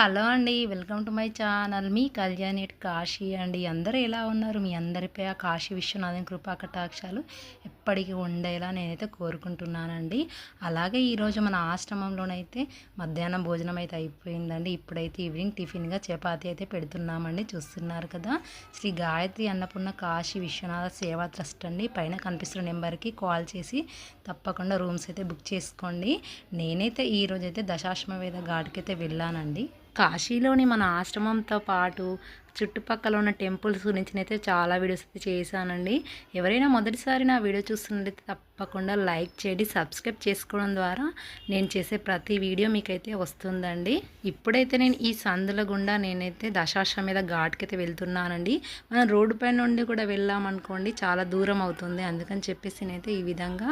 Hello అండి welcome to my channel. మీ కళ్యాణి కాశీ అండి. అందరూ ఎలా ఉన్నారు? మీ అందరిపై ఆ కాశీ విశ్వనాథన్ కృపా కటాక్షాలు ఎప్పటికీ ఉండేలా నేనైతే కోరుకుంటున్నానండి. అలాగే ఈరోజు మన ఆశ్రమంలోనైతే మధ్యాహ్నం భోజనం అయితే అయిపోయిందండి. ఇప్పుడైతే ఈవినింగ్ టిఫిన్గా చపాతి అయితే పెడుతున్నామండి. చూస్తున్నారు కదా శ్రీ గాయత్రి అన్నపూర్ణ కాశీ విశ్వనాథ సేవా ట్రస్ట్ అండి. పైన కనిపిస్తున్న నెంబర్కి కాల్ చేసి తప్పకుండా రూమ్స్ అయితే బుక్ చేసుకోండి. నేనైతే ఈరోజైతే అయితే దశాశ్వమేధ ఘాట్కి అయితే వెళ్ళానండి. కాశీలోని మన ఆశ్రమంతో పాటు చుట్టుపక్కల ఉన్న టెంపుల్స్ గురించి అయితే చాలా వీడియోస్ అయితే చేశానండి. ఎవరైనా మొదటిసారి నా వీడియో చూస్తున్నట్లయితే తప్పకుండా లైక్ చేయండి సబ్స్క్రైబ్ చేసుకోవడం ద్వారా నేను చేసే ప్రతి వీడియో మీకైతే వస్తుందండి. ఇప్పుడైతే నేను ఈ సందుల గుండా నేనైతే దశాశ్వమేధ ఘాట్కి అయితే వెళ్తున్నానండి. మనం రోడ్డు పైన నుండి కూడా వెళ్ళామనుకోండి చాలా దూరం అవుతుంది. అందుకని చెప్పేసి నేనైతే ఈ విధంగా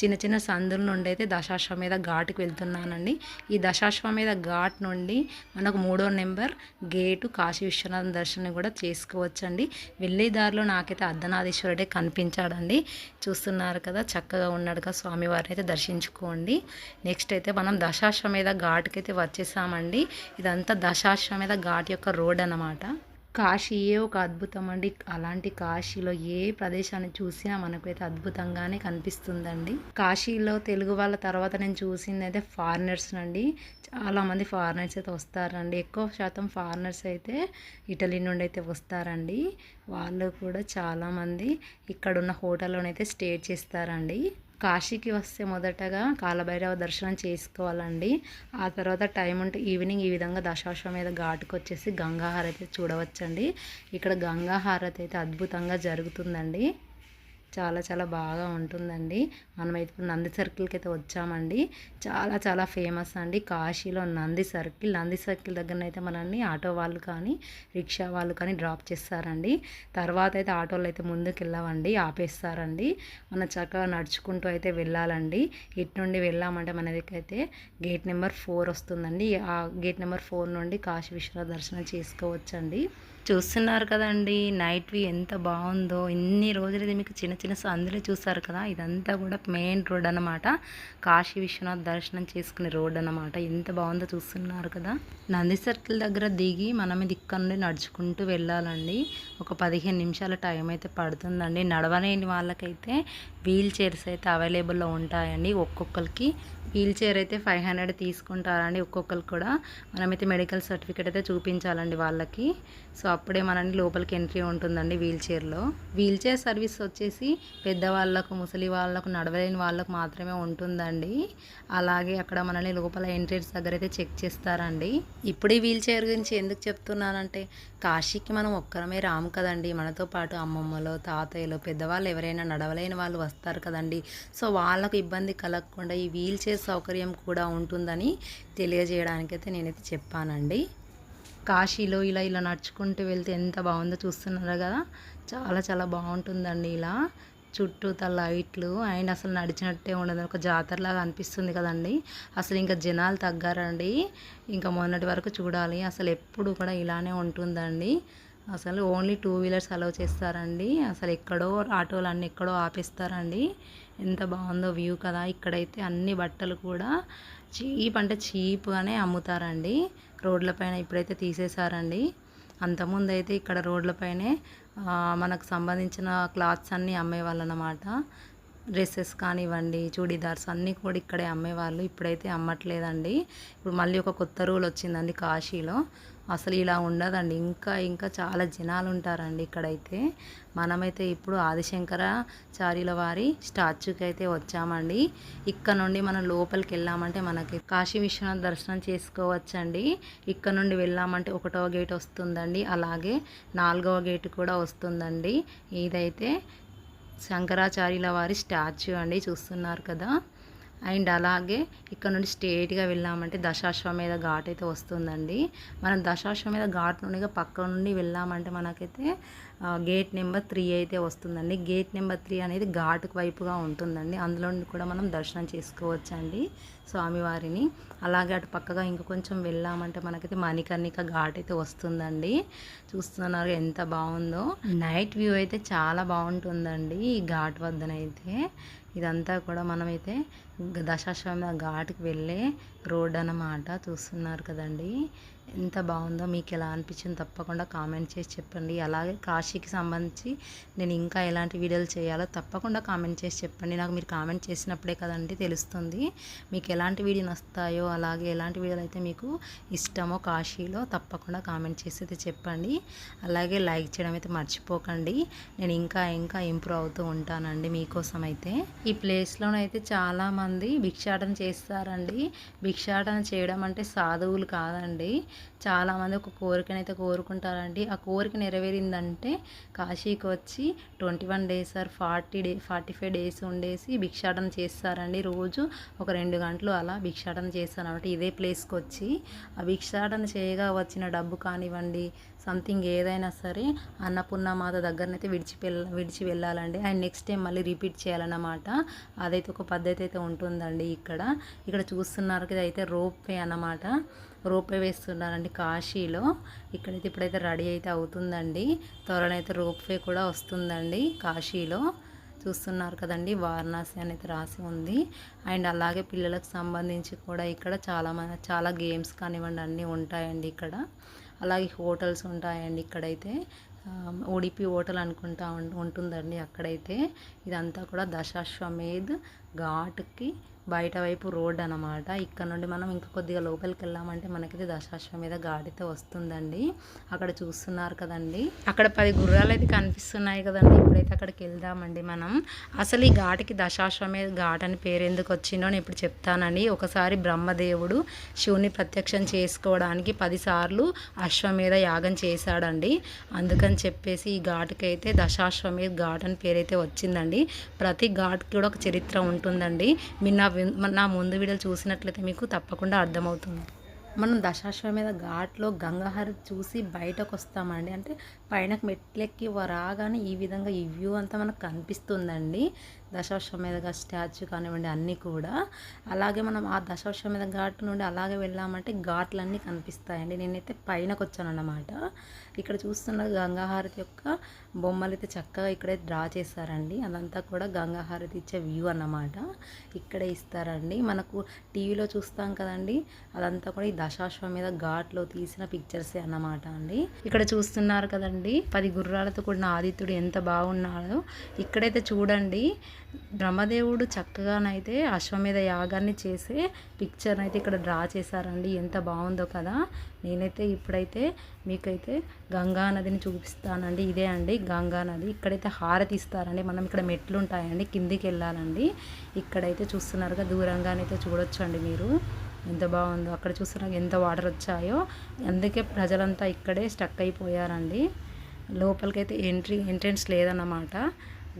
చిన్న చిన్న సందుల నుండి అయితే దశాశ్వమేధ ఘాట్కి వెళ్తున్నానండి. ఈ దశాశ్వమేధ ఘాట్ నుండి మనకు మూడో నెంబర్ గేటు కాశీ విశ్వనాథం దర్శనం కూడా చేసుకోవచ్చండి. వెళ్ళే దారిలో నాకైతే అర్ధనాథేశ్వరుడే కనిపించాడండి. చూస్తున్నారు కదా చక్కగా ఉన్నాడు కదా స్వామివారిని అయితే దర్శించుకోండి. నెక్స్ట్ అయితే మనం దశాశ్వమేధ ఘాట్కి అయితే వచ్చేసామండి. ఇదంతా దశాశ్వమేధ ఘాట్ యొక్క రోడ్ అన్నమాట. కాశీయే ఒక అద్భుతం అండి అలాంటి కాశీలో ఏ ప్రదేశాన్ని చూసినా మనకైతే అద్భుతంగానే కనిపిస్తుందండి. కాశీలో తెలుగు వాళ్ళ తర్వాత నేను చూసింది అయితే ఫారినర్స్ అండి చాలామంది ఫారినర్స్ అయితే వస్తారండి. ఎక్కువ శాతం ఫారినర్స్ అయితే ఇటలీ నుండి అయితే వస్తారండి. వాళ్ళు కూడా చాలామంది ఇక్కడున్న హోటల్లోనైతే స్టే చేస్తారండి. కాశీకి వస్తే మొదటగా కాలభైరవ దర్శనం చేసుకోవాలండి. ఆ తర్వాత టైం ఉంటే ఈవినింగ్ ఈ విధంగా దశాశ్వమేధ ఘాటుకు వచ్చేసి గంగాహారతి అయితే చూడవచ్చండి. ఇక్కడ గంగాహారతి అయితే అద్భుతంగా జరుగుతుందండి. చాలా చాలా బాగా ఉంటుందండి. మనమైతే ఇప్పుడు నంది సర్కిల్కి అయితే వచ్చామండి. చాలా చాలా ఫేమస్ అండి. కాశీలో నంది సర్కిల్. నంది సర్కిల్ దగ్గర అయితే మనల్ని ఆటో వాళ్ళు కానీ రిక్షా వాళ్ళు కానీ డ్రాప్ చేస్తారండి. తర్వాత అయితే ఆటోలు అయితే ముందుకు వెళ్ళామండి ఆపేస్తారండి. మన చక్కగా నడుచుకుంటూ అయితే వెళ్ళాలండి. ఇటు నుండి వెళ్ళామంటే మనకైతే గేట్ నెంబర్ ఫోర్ వస్తుందండి. ఆ గేట్ నెంబర్ ఫోర్ నుండి కాశీ విశ్వనాథ దర్శనం చేసుకోవచ్చండి. చూస్తున్నారు కదండి. నైట్ వ్యూ ఎంత బాగుందో. ఇన్ని రోజులు మీకు చిన్న చిన్న సందులు చూస్తారు కదా. ఇదంతా కూడా మెయిన్ రోడ్ అనమాట కాశీ విశ్వనాథ్ దర్శనం చేసుకునే రోడ్ అనమాట ఎంత బాగుందో చూస్తున్నారు కదా. నంది సర్కిల్ దగ్గర దిగి మనం ఇది ఇక్కడ నుండి నడుచుకుంటూ వెళ్ళాలండి. ఒక పదిహేను నిమిషాల టైం అయితే పడుతుందండి. నడవలేని వాళ్ళకైతే వీల్ చైర్స్ అయితే అవైలబుల్లో ఉంటాయండి. ఒక్కొక్కరికి వీల్ చైర్ అయితే ఫైవ్ హండ్రెడ్ తీసుకుంటారండి. ఒక్కొక్కరికి కూడా మనమైతే మెడికల్ సర్టిఫికేట్ అయితే చూపించాలండి వాళ్ళకి. సో అప్పుడే మనని లోపలికి ఎంట్రీ ఉంటుందండి వీల్ చైర్లో వీల్ చైర్ సర్వీస్ వచ్చేసి పెద్దవాళ్ళకు ముసలి వాళ్ళకు నడవలేని వాళ్ళకు మాత్రమే ఉంటుందండి. అలాగే అక్కడ మనల్ని లోపల ఎంట్రీస్ దగ్గర అయితే చెక్ చేస్తారండి. ఇప్పుడు ఈ వీల్ చైర్ గురించి ఎందుకు చెప్తున్నానంటే కాశీకి మనం ఒక్కరమే రాము కదండి. మనతో పాటు అమ్మమ్మలు తాతయ్యలు పెద్దవాళ్ళు ఎవరైనా నడవలేని వాళ్ళు వస్తారు కదండి. సో వాళ్ళకు ఇబ్బంది కలగకుండా ఈ వీల్ చైర్ సౌకర్యం కూడా ఉంటుందని తెలియజేయడానికైతే నేనైతే చెప్పానండి. కాశీలో ఇలా ఇలా నడుచుకుంటూ వెళ్తే ఎంత బాగుందో చూస్తున్నారు కదా? చాలా చాలా బాగుంటుందండి ఇలా. చుట్టూ లైట్లు. అండ్ అసలు నడిచినట్టే ఉండదు. ఒక జాతరలాగా అనిపిస్తుంది కదండి. అసలు ఇంకా జనాలు తగ్గారండి. ఇంకా మొన్నటి వరకు చూడాలి. అసలు ఎప్పుడు కూడా ఇలానే ఉంటుందండి. అసలు ఓన్లీ టూ వీలర్స్ అలౌ చేస్తారండి. అసలు ఎక్కడో ఆటోలు అన్నీ ఎక్కడో ఆపేస్తారండి. ఎంత బాగుందో వ్యూ కదా. ఇక్కడైతే అన్ని బట్టలు కూడా చీప్ అంటే చీప్గానే అమ్ముతారండి. రోడ్లపైన ఇప్పుడైతే తీసేశారండి. అంతకుముందు అయితే ఇక్కడ రోడ్లపైనే మనకు సంబంధించిన క్లాత్స్ అన్నీ అమ్మేవాళ్ళు అన్నమాట డ్రెస్సెస్ కానివ్వండి చూడీదార్స్ అన్నీ కూడా ఇక్కడే అమ్మేవాళ్ళు. ఇప్పుడైతే అమ్మట్లేదండి. ఇప్పుడు మళ్ళీ ఒక కొత్త రూల్ వచ్చిందండి కాశీలో. అసలు ఇలా ఉండదండి. ఇంకా ఇంకా చాలా జనాలు ఉంటారండి ఇక్కడైతే. మనమైతే ఇప్పుడు ఆదిశంకరాచార్యుల వారి స్టాచ్యూకి అయితే వచ్చామండి. ఇక్కడ నుండి మనం లోపలికి వెళ్ళామంటే మనకి కాశీ విశ్వనాథ్ దర్శనం చేసుకోవచ్చండి. ఇక్కడ నుండి వెళ్ళామంటే ఒకటవ గేట్ వస్తుందండి. అలాగే నాలుగవ గేట్ కూడా వస్తుందండి. ఇదైతే శంకరాచార్యుల వారి స్టాచ్యూ అండి. చూస్తున్నారు కదా. అండ్ అలాగే ఇక్కడ నుండి స్ట్రేట్గా వెళ్ళామంటే దశాశ్వమేధ ఘాట్ అయితే వస్తుందండి. మనం దశాశ్వమేధ ఘాట్ నుండి పక్క నుండి వెళ్ళామంటే మనకైతే గేట్ నెంబర్ త్రీ అయితే వస్తుందండి. గేట్ నెంబర్ త్రీ అనేది ఘాటుకు వైపుగా ఉంటుందండి. అందులో కూడా మనం దర్శనం చేసుకోవచ్చండి స్వామివారిని. అలాగే అటు పక్కగా ఇంకా కొంచెం వెళ్ళామంటే మనకైతే మణికర్ణిక ఘాట్ అయితే వస్తుందండి. చూస్తున్నారు ఎంత బాగుందో. నైట్ వ్యూ అయితే చాలా బాగుంటుందండి ఈ ఘాట్ వద్దనైతే. ఇదంతా కూడా మనమైతే దశాశ్వమ ఘాట్కి వెళ్ళే రోడ్ అన్నమాట చూస్తున్నారు కదండి. ఎంత బాగుందో మీకు ఎలా అనిపించింది తప్పకుండా కామెంట్ చేసి చెప్పండి. అలాగే కాశీకి సంబంధించి నేను ఇంకా ఎలాంటి వీడియోలు చేయాలో తప్పకుండా కామెంట్ చేసి చెప్పండి. నాకు మీరు కామెంట్ చేసినప్పుడే కదండి తెలుస్తుంది. మీకు ఎలాంటి వీడియో నస్తాయో అలాగే ఎలాంటి వీడియోలు అయితే మీకు ఇష్టమో కాశీలో తప్పకుండా కామెంట్ చేసి అయితే చెప్పండి. అలాగే లైక్ చేయడం అయితే మర్చిపోకండి. నేను ఇంకా ఇంకా ఇంప్రూవ్ అవుతూ ఉంటానండి మీకోసం అయితే ఈ ప్లేస్లోనైతే చాలామంది భిక్షాటన చేస్తారండి. భిక్షాటన చేయడం అంటే సాధువులు కాదండి. చాలామంది ఒక కోరికనైతే కోరుకుంటారండి. ఆ కోరిక నెరవేరిందంటే కాశీకి వచ్చి twenty one days or forty day forty five days ఉండేసి భిక్షాటన చేస్తారండి. రోజు ఒక రెండు గంటలు అలా భిక్షాటన చేస్తారు అనమాట ఇదే ప్లేస్కి వచ్చి ఆ భిక్షాటన చేయగా వచ్చిన డబ్బు కానివ్వండి సంథింగ్ ఏదైనా సరే అన్నపూర్ణ మాత దగ్గరనైతే విడిచి విడిచి వెళ్ళాలండి అండ్ నెక్స్ట్ టైం మళ్ళీ రిపీట్ చేయాలన్నమాట. అదైతే ఒక పద్ధతి అయితే ఉంటుందండి ఇక్కడ. ఇక్కడ చూస్తున్నారు కదా అయితే రోప్ వే అన్నమాట. రోప్ వే వేస్తున్నారండి కాశీలో. ఇక్కడైతే ఇప్పుడైతే రెడీ అయితే అవుతుందండి. త్వరనైతే రోప్ వే కూడా వస్తుందండి కాశీలో. చూస్తున్నారు కదండి వారణాసి అనేది రాసి ఉంది. అండ్ అలాగే పిల్లలకు సంబంధించి కూడా ఇక్కడ చాలా చాలా గేమ్స్ కానివ్వండి అన్నీ ఉంటాయండి ఇక్కడ. అలాగే హోటల్స్ ఉంటాయండి ఇక్కడైతే. ఉడిపి హోటల్ అనుకుంటా ఉంటుందండి అక్కడైతే. ఇదంతా కూడా దశాశ్వమేధ్ ఘాట్కి బయట వైపు రోడ్ అనమాట ఇక్కడ నుండి మనం ఇంకా కొద్దిగా లోపలికి వెళ్ళామంటే మనకైతే దశాశ్వమేధ ఘాట్ అయితే వస్తుందండి. అక్కడ చూస్తున్నారు కదండి. అక్కడ పది గుర్రాలు అయితే కనిపిస్తున్నాయి కదండి. ఇప్పుడైతే అక్కడికి వెళ్దామండి మనం. అసలు ఈ ఘాటికి దశాశ్వమేధ ఘాట్ అని పేరు ఎందుకు వచ్చిందో నేను ఇప్పుడు చెప్తానండి. ఒకసారి బ్రహ్మదేవుడు శివుని ప్రత్యక్షం చేసుకోవడానికి పదిసార్లు అశ్వమేధ యాగం చేశాడండి. అందుకని చెప్పేసి ఈ ఘాట్కి అయితే దశాశ్వమేధ్ ఘాట్ అని పేరైతే వచ్చిందండి. ప్రతి ఘాట్కి కూడా ఒక చరిత్ర ఉంటుందండి. మీరు నా నా ముందు వీడియోలు చూసినట్లయితే మీకు తప్పకుండా అర్థమవుతుంది. మనం దశాశ్వమేధ ఘాట్లో గంగాహరి చూసి బయటకు వస్తామండి అంటే పైన మెట్లెక్కి రాగానే ఈ విధంగా ఈ వ్యూ అంతా మనకు కనిపిస్తుందండి. దశాశ్వమేధ స్టాచ్యూ కానివ్వండి అన్నీ కూడా. అలాగే మనం ఆ దశాశ్వమేధ ఘాట్ నుండి అలాగే వెళ్ళామంటే ఘాట్లన్నీ కనిపిస్తాయండి. నేనైతే పైనకు వచ్చానన్నమాట ఇక్కడ చూస్తున్న గంగాహారతి యొక్క బొమ్మలు అయితే చక్కగా ఇక్కడే డ్రా చేస్తారండి అదంతా కూడా గంగాహారతి ఇచ్చే వ్యూ అన్నమాట. ఇక్కడే ఇస్తారండి. మనకు టీవీలో చూస్తాం కదండి. అదంతా కూడా ఈ దశాశ్వమేధ ఘాట్లో తీసిన పిక్చర్సే అన్నమాట అండి. ఇక్కడ చూస్తున్నారు కదండి. పది గుర్రాలతో కూడిన ఆదిత్యుడు ఎంత బాగున్నాడో. ఇక్కడైతే చూడండి. బ్రహ్మదేవుడు చక్కగానైతే అశ్వమేధ యాగాన్ని చేసే పిక్చర్ అయితే ఇక్కడ డ్రా చేశారండి. ఎంత బాగుందో కదా. నేనైతే ఇప్పుడైతే మీకైతే గంగా నదిని చూపిస్తానండి. ఇదే అండి గంగా నది. ఇక్కడైతే హారతి ఇస్తారండి. మనం ఇక్కడ మెట్లు ఉంటాయండి. కిందికి వెళ్ళాలండి. ఇక్కడైతే చూస్తున్నారుగా దూరంగానైతే చూడొచ్చు అండి మీరు. ఎంత బాగుందో. అక్కడ చూస్తున్నాక ఎంత వాటర్ వచ్చాయో. అందుకే ప్రజలంతా ఇక్కడే స్టక్ అయిపోయారండి. లోపలికైతే ఎంట్రీ ఎంట్రెన్స్ లేదన్నమాట.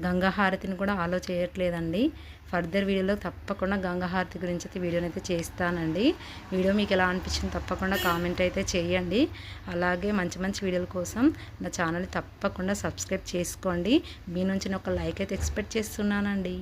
గంగాహారతిని కూడా ఆలో చేయట్లేదండి. ఫర్దర్ వీడియోలో తప్పకుండా గంగాహారతి గురించి అయితే వీడియోని అయితే చేస్తానండి. వీడియో మీకు ఎలా అనిపించింది తప్పకుండా కామెంట్ అయితే చేయండి. అలాగే మంచి మంచి వీడియోల కోసం నా ఛానల్ని తప్పకుండా సబ్స్క్రైబ్ చేసుకోండి. మీ నుంచి ఒక లైక్ అయితే ఎక్స్పెక్ట్ చేస్తున్నానండి.